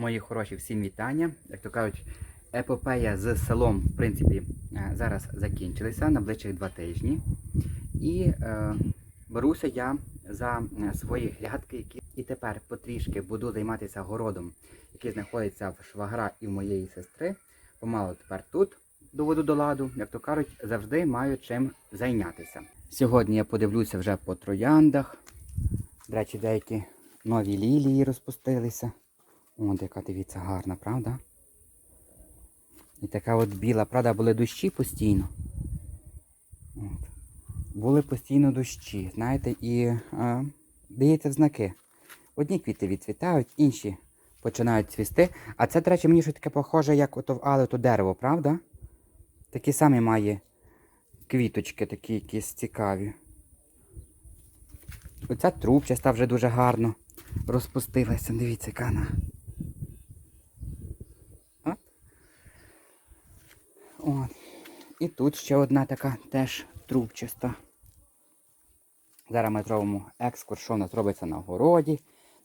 Мої хороші, всім вітання. Як то кажуть, епопея з селом, в принципі, е, зараз закінчилася на ближчих два тижні. І е, беруся я за е, свої грядки, які і тепер потрішки буду займатися городом, який знаходиться в швагра і в моєї сестри. Помало тепер тут доведу до ладу, як то кажуть, завжди маю чим зайнятися. Сьогодні я подивлюся вже по трояндах. До речі, деякі нові лілії розпустилися. От яка дивіться гарна, правда? І така от біла, правда, були дощі постійно. От. Були постійно дощі, знаєте, і е, дається в знаки. Одні квіти відцвітають, інші починають цвісти. А це, до речі, мені щось таке похоже, як ото в алето дерево, правда? Такі самі має квіточки, такі якісь цікаві. Оця трубчаста вже дуже гарно розпустилася. Дивіться, яка вона. От. І тут ще одна така теж трубчаста. Зараз ми зробимо екскурс, що в нас робиться на городі.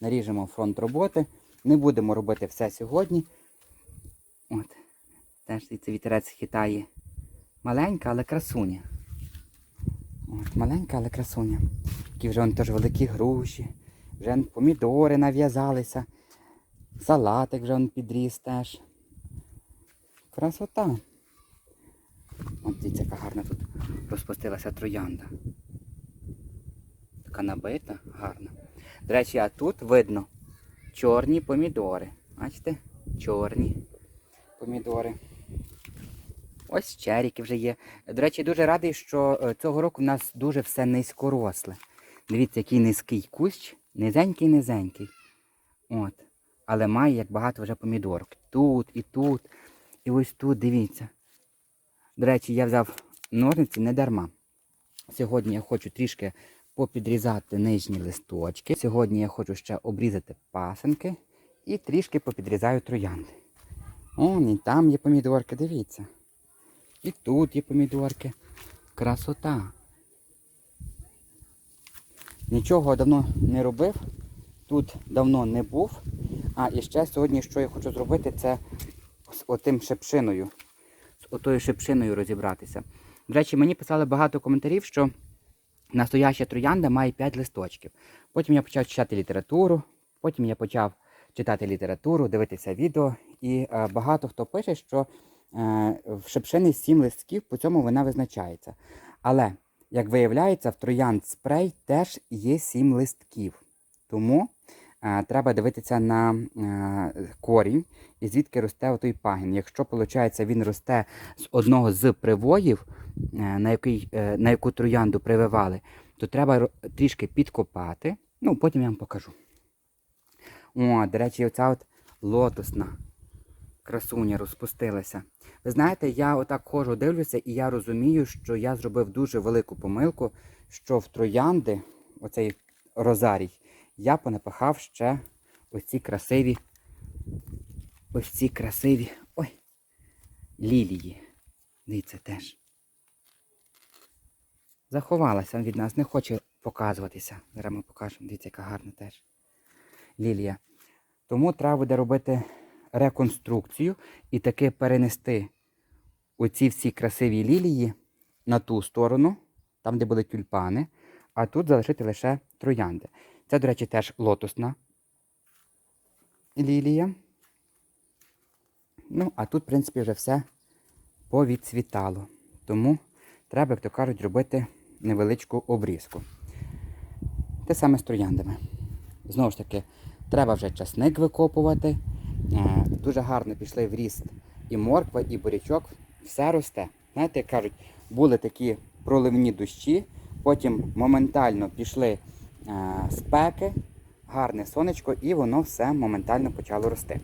Наріжемо фронт роботи. Не будемо робити все сьогодні. От. Теж цей вітерець хитає. Маленька, але красуня. От, маленька, але красуня. Такі вже вон теж великі груші. Вже помідори нав'язалися. Салатик вже он підріс теж. Красота. От дивіться, яка гарна тут розпустилася троянда. Така набита, гарна. До речі, а тут видно чорні помідори. Бачите? Чорні помідори. Ось черіки вже є. До речі, дуже радий, що е, цього року в нас дуже все низькоросле. Дивіться, який низький кущ, низенький-низенький. От. Але має як багато вже помідорок. Тут і тут. І ось тут, дивіться. До речі, я взяв ножниці не дарма. Сьогодні я хочу трішки попідрізати нижні листочки. Сьогодні я хочу ще обрізати пасенки і трішки попідрізаю троянди. О, і там є помідорки, дивіться. І тут є помідорки. Красота. Нічого давно не робив. Тут давно не був. А і ще сьогодні, що я хочу зробити, це з отим шепшиною. Отою шепшиною розібратися. До речі, мені писали багато коментарів, що настояща троянда має 5 листочків. Потім я почав читати літературу, потім я почав читати літературу, дивитися відео. І е, багато хто пише, що е, в шепшини 7 листків, по цьому вона визначається. Але, як виявляється, в троянд спрей теж є 7 листків. Тому треба дивитися на е, корінь і звідки росте отой пагін. Якщо, виходить, він росте з одного з привоїв, е, на, який, е, на яку троянду прививали, то треба трішки підкопати. Ну, потім я вам покажу. О, до речі, оця от лотосна красуня розпустилася. Ви знаєте, я отак ходжу, дивлюся, і я розумію, що я зробив дуже велику помилку, що в троянди, оцей розарій, я понапахав ще ось ці красиві, ось ці красиві, ой, лілії. Дивіться теж. Заховалася від нас, не хоче показуватися. Зараз ми покажемо. Дивіться, яка гарна теж лілія. Тому треба буде робити реконструкцію і таки перенести оці всі красиві лілії на ту сторону, там, де були тюльпани, а тут залишити лише троянди. Це, до речі, теж лотосна лілія. Ну, а тут, в принципі, вже все повідцвітало. Тому треба, як то кажуть, робити невеличку обрізку. Те саме з трояндами. Знову ж таки, треба вже часник викопувати. Е, Дуже гарно пішли в ріст і морква, і бурячок. Все росте. Знаєте, як кажуть, були такі проливні дощі, потім моментально пішли спеки, гарне сонечко, і воно все моментально почало рости.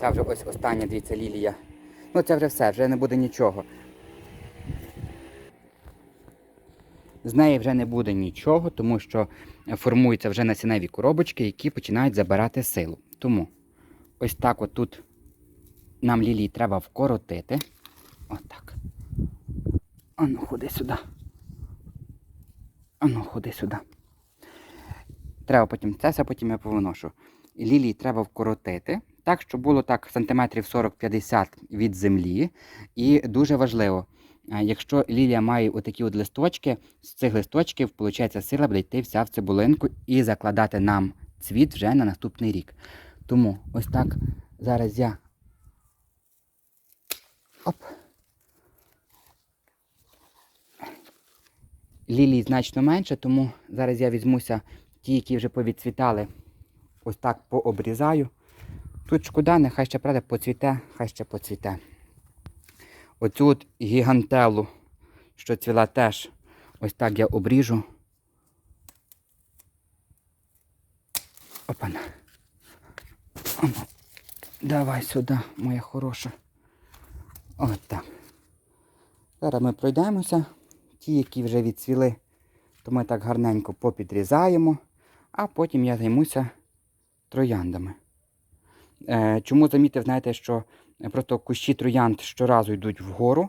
Та вже ось остання, дивіться, лілія. Ну це вже все, вже не буде нічого. З неї вже не буде нічого, тому що формуються вже насінневі коробочки, які починають забирати силу. Тому ось так от тут нам лілії треба вкоротити. Отак. Ану, ходи сюди. Ану, ходи сюди. Треба потім це все, потім я повиношу. лілії треба вкоротити, так, щоб було так сантиметрів 40-50 від землі. І дуже важливо, е, якщо лілія має отакі от листочки, з цих листочків, виходить, сила буде йти вся в цибулинку і закладати нам цвіт вже на наступний рік. Тому ось так зараз я. Оп. Лілій значно менше, тому зараз я візьмуся ті, які вже повідцвітали, ось так пообрізаю. Тут шкода, нехай ще правда поцвіте, хай ще поцвіте. Оцю от гігантелу, що цвіла теж, ось так я обріжу. Опана. Давай сюди, моя хороша. От так. Зараз ми пройдемося. Ті, які вже відцвіли, то ми так гарненько попідрізаємо, а потім я займуся трояндами. Е, чому замітив, знаєте, що просто кущі троянд щоразу йдуть вгору.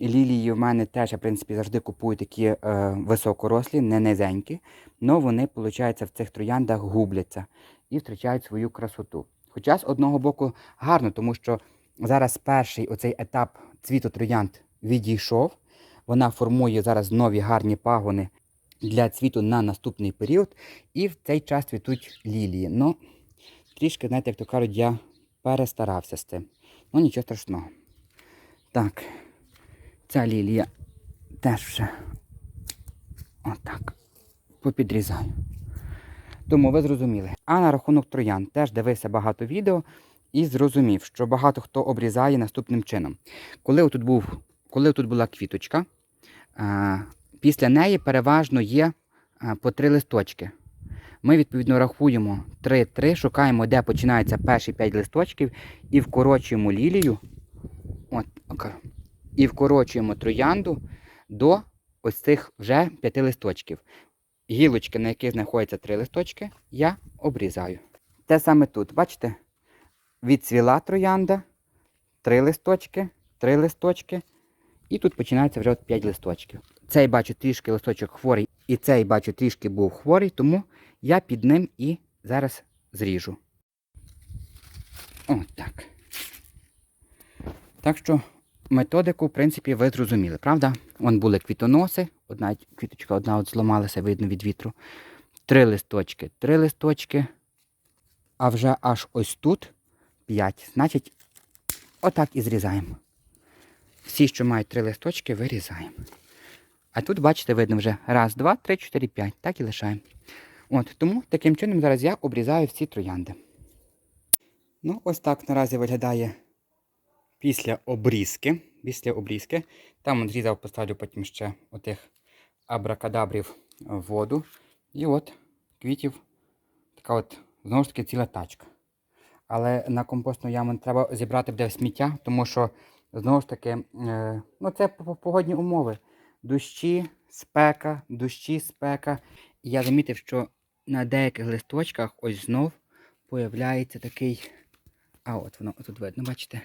Лілії в мене теж, я, в принципі, завжди купую такі е, високорослі, не низенькі. але вони, виходить, в цих трояндах губляться і втрачають свою красоту. Хоча з одного боку гарно, тому що зараз перший оцей етап цвіту троянд відійшов. Вона формує зараз нові гарні пагони для цвіту на наступний період. І в цей час цвітуть лілії. Ну, трішки, знаєте, як то кажуть, я перестарався з цим. Ну, нічого страшного. Так, ця лілія теж вже отак попідрізаю. Тому ви зрозуміли. А на рахунок троян теж дивився багато відео і зрозумів, що багато хто обрізає наступним чином. Коли тут була квіточка, а, після неї переважно є по три листочки. Ми, відповідно, рахуємо 3-3, шукаємо, де починаються перші 5 листочків, і вкорочуємо лілію. От, і вкорочуємо троянду до ось цих вже 5 листочків. Гілочки, на яких знаходяться 3 листочки, я обрізаю. Те саме тут, бачите? Відцвіла троянда, 3 листочки, 3 листочки. І тут починається вже от 5 листочків. Цей бачу трішки листочок хворий, і цей бачу трішки був хворий, тому я під ним і зараз зріжу. От так. Так що методику, в принципі, ви зрозуміли, правда? Вон були квітоноси, одна квіточка одна от зламалася, видно від вітру. Три листочки, три листочки. А вже аж ось тут 5. Значить, отак і зрізаємо. Всі, що мають три листочки, вирізаємо. А тут, бачите, видно вже раз, два, три, чотири, п'ять. Так і лишаємо. От, тому таким чином зараз я обрізаю всі троянди. Ну, ось так наразі виглядає після обрізки. Після обрізки. Там от зрізав, поставлю потім ще отих абракадабрів воду. І от квітів така от, знову ж таки, ціла тачка. Але на компостну яму треба зібрати буде сміття, тому що, знову ж таки, е, ну це по- по- погодні умови. Дощі, спека, дощі, спека. І я замітив, що на деяких листочках ось знов появляється такий. А от воно тут видно, бачите?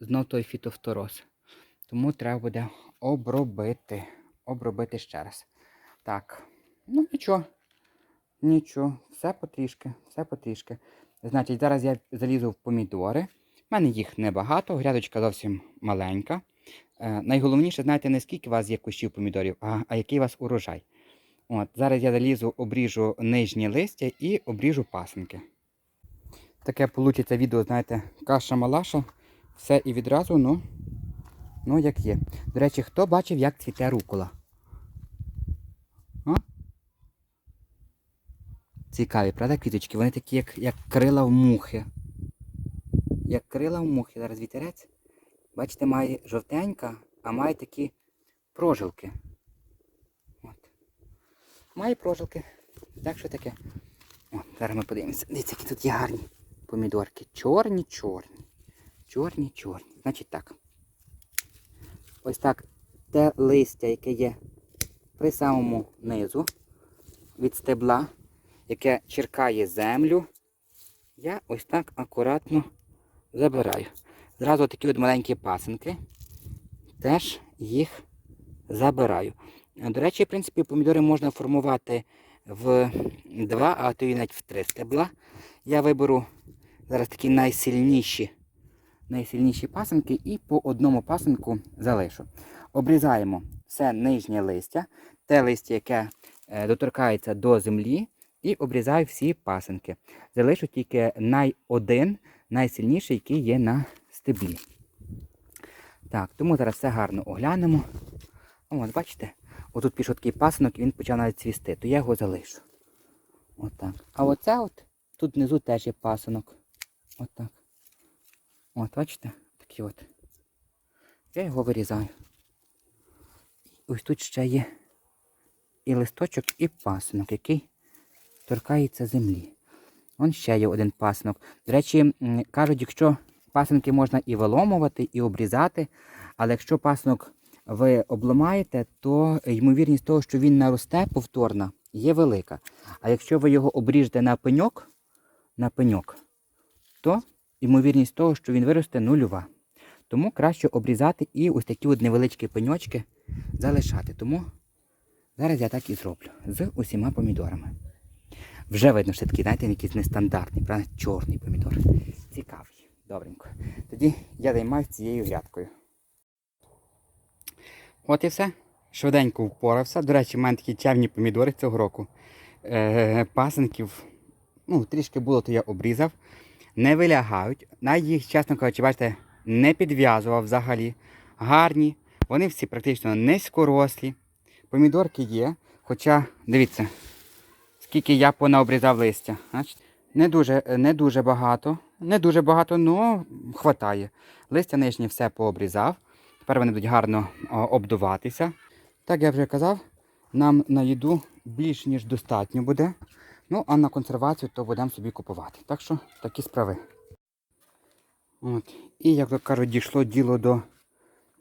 Знов той фітофтороз. Тому треба буде обробити. Обробити ще раз. Так. Ну нічого. Нічого. Все потрішки, все потрішки. Значить, зараз я залізу в помідори. У мене їх небагато, грядочка зовсім маленька. Е, найголовніше, знаєте, не скільки у вас є кущів помідорів, а, а який у вас урожай. От, зараз я залізу, обріжу нижні листя і обріжу пасенки. Таке вийде відео, знаєте, каша-малаша. Все і відразу, ну, ну як є. До речі, хто бачив, як цвіте рукола? А? Цікаві, правда, квіточки? Вони такі, як, як крила в мухи. Як крила в мухи. Зараз вітерець. Бачите, має жовтенька, а має такі прожилки. От. Має прожилки. Так що таке? От, зараз ми подивимося. Дивіться, які тут є гарні помідорки. Чорні, чорні. Чорні, чорні. Значить так. Ось так те листя, яке є при самому низу від стебла, яке черкає землю, я ось так акуратно забираю. Зразу такі от маленькі пасинки. Теж їх забираю. До речі, в принципі, помідори можна формувати в два, а то і навіть в три стебла. Я виберу зараз такі найсильніші, найсильніші пасинки і по одному пасинку залишу. Обрізаємо все нижнє листя, те листя, яке е, доторкається до землі, і обрізаю всі пасинки. Залишу тільки най один, найсильніший, який є на стеблі. Так, тому зараз все гарно оглянемо. От, бачите, отут пішов такий пасинок і він почав навіть цвісти, то я його залишу. Отак. А оце от, тут внизу теж є пасинок. Отак. От, бачите? Такий от. Я його вирізаю. Ось тут ще є і листочок, і пасинок, який торкається землі. Вон ще є один пасинок. До речі, кажуть, якщо пасинки можна і виломувати, і обрізати, але якщо пасинок ви обламаєте, то ймовірність того, що він наросте повторно, є велика. А якщо ви його обріжете на пеньок, на пеньок, то ймовірність того, що він виросте нульова. Тому краще обрізати і ось такі от невеличкі пеньочки залишати. Тому зараз я так і зроблю з усіма помідорами. Вже видно, що такий, знаєте, якийсь нестандартний, правда? Чорний помідор. Цікавий. Добренько. Тоді я займаюся цією грядкою. От і все. Швиденько впорався. До речі, в мене такі чавні помідори цього року. Е, пасенків, ну, трішки було, то я обрізав. Не вилягають. Навіть їх, чесно кажучи, бачите, не підв'язував взагалі. Гарні. Вони всі практично низькорослі. Помідорки є. Хоча, дивіться, скільки я понаобрізав листя. Бачите? Не дуже, не дуже багато. Не дуже багато, але хватає. Листя нижнє все пообрізав. Тепер вони будуть гарно обдуватися. Так я вже казав, нам на їду більш ніж достатньо буде. Ну, а на консервацію то будемо собі купувати. Так що такі справи. От. І, як то кажуть, дійшло діло до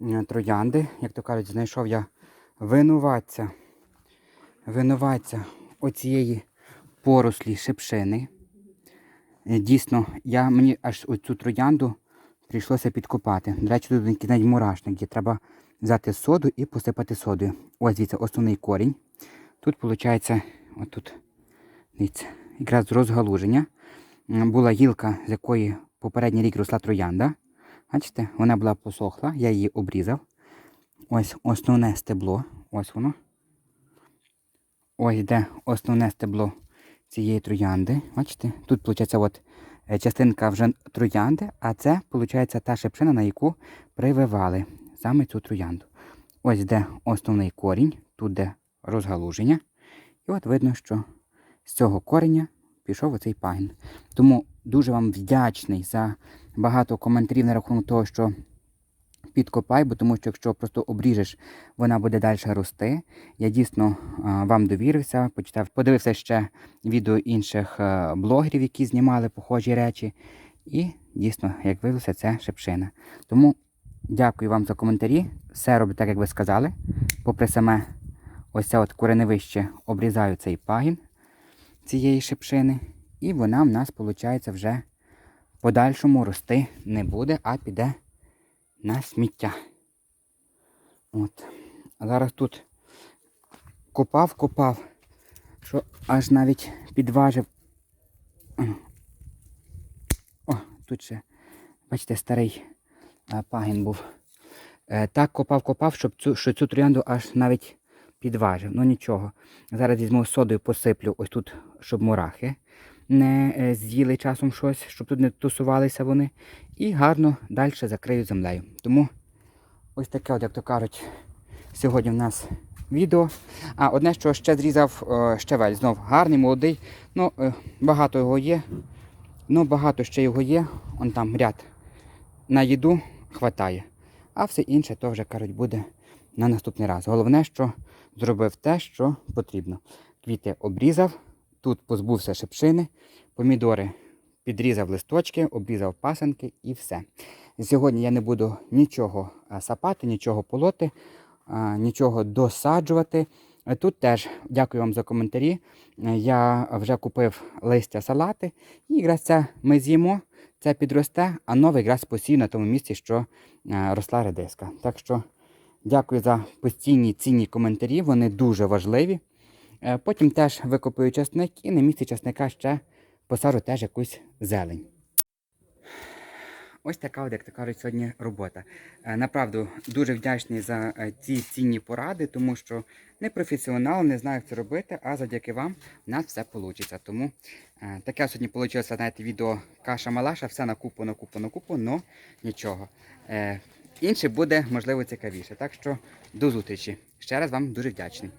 е, троянди. Як то кажуть, знайшов я винуватця. Винуватця оцієї порослі шипшини. Е, Дійсно, я, мені аж оцю троянду прийшлося підкопати. До речі, тут навіть мурашник, де треба взяти соду і посипати содою. Ось дивіться, основний корінь. Тут, виходить, отут, дивіться, якраз розгалуження. Була гілка, з якої попередній рік росла троянда. Бачите, вона була посохла, я її обрізав. Ось основне стебло. Ось воно. Ось йде основне стебло цієї троянди. Бачите? Тут, виходить, от е, частинка вже троянди, а це, виходить, та шипшина, на яку прививали саме цю троянду. Ось де основний корінь, тут де розгалуження. І от видно, що з цього кореня пішов оцей пагін. Тому дуже вам вдячний за багато коментарів на рахунок того, що підкопай, бо тому що якщо просто обріжеш, вона буде далі рости. Я дійсно вам довірився, почитав, подивився ще відео інших е, блогерів, які знімали похожі речі. І дійсно, як виявилося, це шепшина. Тому дякую вам за коментарі. Все роблю так, як ви сказали. Попри саме ось от кореневище обрізаю цей пагін цієї шипшини. І вона в нас, виходить, вже подальшому рости не буде, а піде на сміття. От. А зараз тут копав, копав, що аж навіть підважив. О, тут ще, бачите, старий пагін був. Е, так копав, копав, щоб цю, що цю троянду аж навіть підважив. Ну нічого. Зараз візьму содою посиплю ось тут, щоб мурахи не е, з'їли часом щось, щоб тут не тусувалися вони. І гарно далі закрию землею. Тому ось таке, от, як то кажуть, сьогодні в нас відео. А одне, що ще зрізав е, щавель, знов гарний, молодий. Ну, е, багато його є. Ну, багато ще його є. Он там ряд на їду хватає. А все інше то вже кажуть буде на наступний раз. Головне, що зробив те, що потрібно. Квіти обрізав, тут позбувся шипшини, помідори підрізав листочки, обрізав пасенки і все. Сьогодні я не буду нічого сапати, нічого полоти, нічого досаджувати. Е, Тут теж дякую вам за коментарі. Е, Я вже купив листя салати, і якраз це ми з'їмо, це підросте, а новий якраз посію на тому місці, що е, росла редиска. Так що дякую за постійні цінні коментарі, вони дуже важливі. Е, Потім теж викопаю часник і на місці часника ще посажу теж якусь зелень. Ось така, як то кажуть, сьогодні робота. Е, Направду дуже вдячний за е, ці цінні поради, тому що не професіонал, не знаю, як це робити, а завдяки вам в нас все вийде. Тому таке сьогодні вийшло, знаєте, відео каша малаша, все на купу, на купу, на купу, но нічого. Інше буде, можливо, цікавіше. Так що до зустрічі. Ще раз вам дуже вдячний.